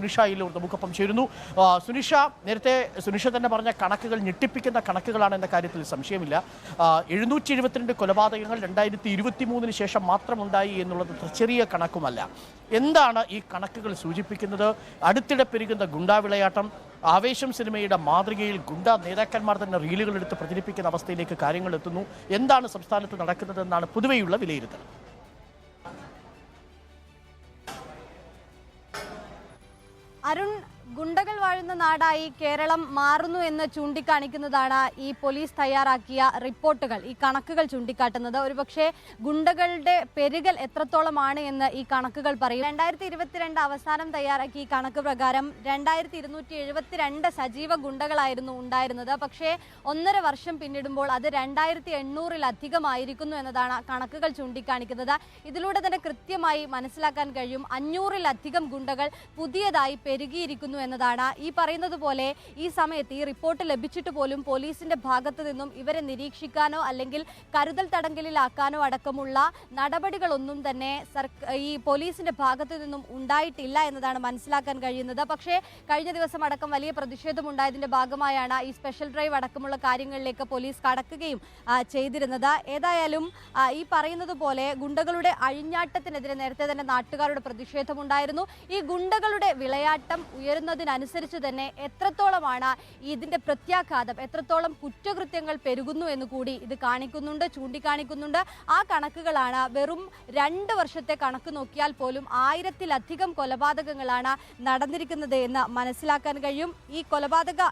സുനിഷ ഇല്ലൂർ നമുക്കൊപ്പം ചേരുന്നു. സുനിഷ നേരത്തെ സുനിഷ തന്നെ പറഞ്ഞ കണക്കുകൾ ഞെട്ടിപ്പിക്കുന്ന കണക്കുകളാണ് എന്ന കാര്യത്തിൽ സംശയമില്ല. എഴുന്നൂറ്റി എഴുപത്തിരണ്ട് കൊലപാതകങ്ങൾ രണ്ടായിരത്തി ഇരുപത്തി മൂന്നിന് ശേഷം മാത്രമുണ്ടായി എന്നുള്ളത് ചെറിയ കണക്കുമല്ല. എന്താണ് ഈ കണക്കുകൾ സൂചിപ്പിക്കുന്നത്? അടുത്തിടെ പെരുകുന്ന ഗുണ്ടാവിളയാട്ടം ആവേശം സിനിമയുടെ മാതൃകയിൽ ഗുണ്ട നേതാക്കന്മാർ തന്നെ റീലുകൾ എടുത്ത് പ്രചരിപ്പിക്കുന്ന അവസ്ഥയിലേക്ക് കാര്യങ്ങൾ എത്തുന്നു. എന്താണ് സംസ്ഥാനത്ത് നടക്കുന്നതെന്നാണ് പൊതുവെയുള്ള വിലയിരുത്തൽ. അരുൺ ഗുണ്ടകൾ വാഴുന്ന നാടായി കേരളം മാറുന്നു എന്ന് ചൂണ്ടിക്കാണിക്കുന്നതാണ് ഈ പോലീസ് തയ്യാറാക്കിയ റിപ്പോർട്ടുകൾ. ഈ കണക്കുകൾ ചൂണ്ടിക്കാട്ടുന്നത്. ഒരുപക്ഷെ ഗുണ്ടകളുടെ പെരുകൽ എത്രത്തോളമാണ് എന്ന് ഈ കണക്കുകൾ പറയും. രണ്ടായിരത്തി ഇരുപത്തിരണ്ട് അവസാനം തയ്യാറാക്കിയ ഈ കണക്ക് പ്രകാരം രണ്ടായിരത്തി ഇരുന്നൂറ്റി എഴുപത്തിരണ്ട് സജീവ ഗുണ്ടകളായിരുന്നു ഉണ്ടായിരുന്നത്. പക്ഷേ ഒന്നര വർഷം പിന്നിടുമ്പോൾ അത് രണ്ടായിരത്തി എണ്ണൂറിലധികമായിരിക്കുന്നു എന്നതാണ് കണക്കുകൾ ചൂണ്ടിക്കാണിക്കുന്നത്. ഇതിലൂടെ തന്നെ കൃത്യമായി മനസ്സിലാക്കാൻ കഴിയും. അഞ്ഞൂറിലധികം ഗുണ്ടകൾ പുതിയതായി പെരുകിയിരിക്കുന്നു എന്നതാണ് ഈ പറയുന്നത് പോലെ ഈ സമയത്ത് ഈ റിപ്പോർട്ട് ലഭിച്ചിട്ട് പോലും പോലീസിന്റെ ഭാഗത്തു നിന്നും ഇവരെ നിരീക്ഷിക്കാനോ അല്ലെങ്കിൽ കരുതൽ തടങ്കലിലാക്കാനോ അടക്കമുള്ള നടപടികളൊന്നും തന്നെ ഈ പോലീസിന്റെ ഭാഗത്തു നിന്നും ഉണ്ടായിട്ടില്ല എന്നതാണ് മനസ്സിലാക്കാൻ കഴിയുന്നത്. പക്ഷേ കഴിഞ്ഞ ദിവസം അടക്കം വലിയ പ്രതിഷേധമുണ്ടായതിന്റെ ഭാഗമായാണ് ഈ സ്പെഷ്യൽ ഡ്രൈവ് അടക്കമുള്ള കാര്യങ്ങളിലേക്ക് പോലീസ് കടക്കുകയും ചെയ്തിരുന്നത്. ഏതായാലും ഈ പറയുന്നത് പോലെ ഗുണ്ടകളുടെ അഴിഞ്ഞാട്ടത്തിനെതിരെ നേരത്തെ തന്നെ നാട്ടുകാരുടെ പ്രതിഷേധമുണ്ടായിരുന്നു. ഈ ഗുണ്ടകളുടെ വിളയാട്ടം ഉയരുന്നതിനനുസരിച്ച് തന്നെ എത്രത്തോളമാണ് ഇതിന്റെ പ്രത്യാഘാതം എത്രത്തോളം കുറ്റകൃത്യങ്ങൾ പെരുകുന്നു എന്ന് കൂടി ഇത് കാണിക്കുന്നുണ്ട് ചൂണ്ടിക്കാണിക്കുന്നുണ്ട്. ആ കണക്കുകളാണ് വെറും രണ്ട് വർഷത്തെ കണക്ക് നോക്കിയാൽ പോലും ആയിരത്തിലധികം കൊലപാതകങ്ങളാണ് നടന്നിരിക്കുന്നത് എന്ന് മനസ്സിലാക്കാൻ കഴിയും. ഈ കൊലപാതക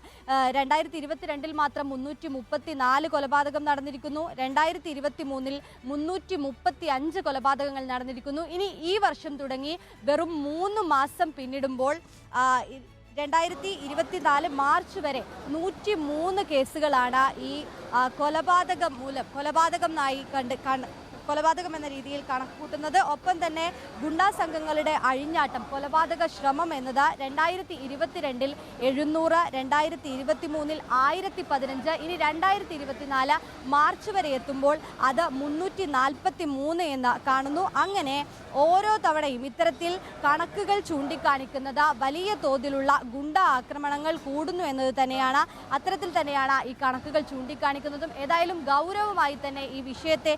രണ്ടായിരത്തി ഇരുപത്തിരണ്ടിൽ മാത്രം മുന്നൂറ്റി മുപ്പത്തി നാല് കൊലപാതകം നടന്നിരിക്കുന്നു. രണ്ടായിരത്തി ഇരുപത്തി മൂന്നിൽ മുന്നൂറ്റി മുപ്പത്തി അഞ്ച് കൊലപാതകങ്ങൾ നടന്നിരിക്കുന്നു. ഇനി ഈ വർഷം തുടങ്ങി വെറും മൂന്ന് മാസം പിന്നിടുമ്പോൾ രണ്ടായിരത്തി ഇരുപത്തിനാല് മാർച്ച് വരെ നൂറ്റി മൂന്ന് കേസുകളാണ് ഈ കൊലപാതകം മൂലം കൊലപാതകം ആയി കണ്ട് കൊലപാതകം എന്ന രീതിയിൽ കണക്കുകൂട്ടുന്നത്. ഒപ്പം തന്നെ ഗുണ്ടാ സംഘങ്ങളുടെ അഴിഞ്ഞാട്ടം കൊലപാതക ശ്രമം എന്നത് രണ്ടായിരത്തി ഇരുപത്തിരണ്ടിൽ എഴുന്നൂറ് രണ്ടായിരത്തി ഇരുപത്തി മൂന്നിൽ ആയിരത്തി പതിനഞ്ച് ഇനി രണ്ടായിരത്തി ഇരുപത്തിനാല് മാർച്ച് വരെ എത്തുമ്പോൾ അത് മുന്നൂറ്റി നാൽപ്പത്തി മൂന്ന് എന്ന് കാണുന്നു. അങ്ങനെ ഓരോ തവണയും ഇത്തരത്തിൽ കണക്കുകൾ ചൂണ്ടിക്കാണിക്കുന്നത് വലിയ തോതിലുള്ള ഗുണ്ട ആക്രമണങ്ങൾ കൂടുന്നു എന്നത് തന്നെയാണ് അത്തരത്തിൽ തന്നെയാണ് ഈ കണക്കുകൾ ചൂണ്ടിക്കാണിക്കുന്നതും. ഏതായാലും ഗൗരവമായി തന്നെ ഈ വിഷയത്തെ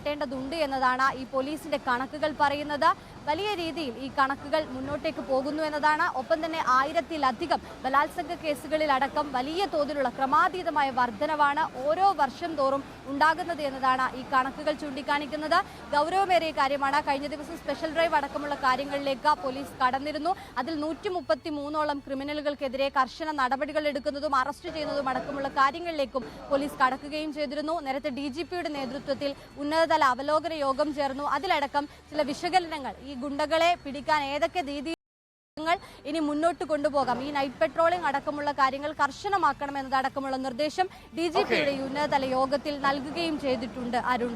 ചൂണ്ടിക്കാട്ടേണ്ടതുണ്ട് എന്നതാണ് ഈ പോലീസിന്റെ കണക്കുകൾ പറയുന്നത്. വലിയ രീതിയിൽ ഈ കണക്കുകൾ മുന്നോട്ടേക്ക് പോകുന്നു എന്നതാണ്. ഒപ്പം തന്നെ ആയിരത്തിലധികം ബലാത്സംഗ കേസുകളിൽ അടക്കം വലിയ തോതിലുള്ള ക്രമാതീതമായ വർധനവാണ് ഓരോ വർഷം തോറും ഉണ്ടാകുന്നത് എന്നതാണ് ഈ കണക്കുകൾ ചൂണ്ടിക്കാണിക്കുന്നത്. ഗൗരവമേറിയ കാര്യമാണ്. കഴിഞ്ഞ ദിവസം സ്പെഷ്യൽ ഡ്രൈവ് അടക്കമുള്ള കാര്യങ്ങളിലേക്ക് പോലീസ് കടന്നിരുന്നു. അതിൽ നൂറ്റി മുപ്പത്തി മൂന്നോളം ക്രിമിനലുകൾക്കെതിരെ കർശന നടപടികൾ എടുക്കുന്നതും അറസ്റ്റ് ചെയ്യുന്നതും അടക്കമുള്ള കാര്യങ്ങളിലേക്കും പോലീസ് കടക്കുകയും ചെയ്തിരുന്നു. നേരത്തെ ഡി നേതൃത്വത്തിൽ ഉന്നതതല അവലോകന യോഗം ചേർന്നു. അതിലടക്കം ചില വിശകലനങ്ങൾ ഗുണ്ടകളെ പിടിക്കാൻ ഏതൊക്കെ രീതി ഇനി മുന്നോട്ട് കൊണ്ടുപോകാം? ഈ നൈറ്റ് പെട്രോളിംഗ് അടക്കമുള്ള കാര്യങ്ങൾ കർശനമാക്കണം എന്നതടക്കമുള്ള നിർദ്ദേശം ഡി ജി പിയുടെ ഉന്നതതല യോഗത്തിൽ നൽകുകയും ചെയ്തിട്ടുണ്ട് അരുൺ.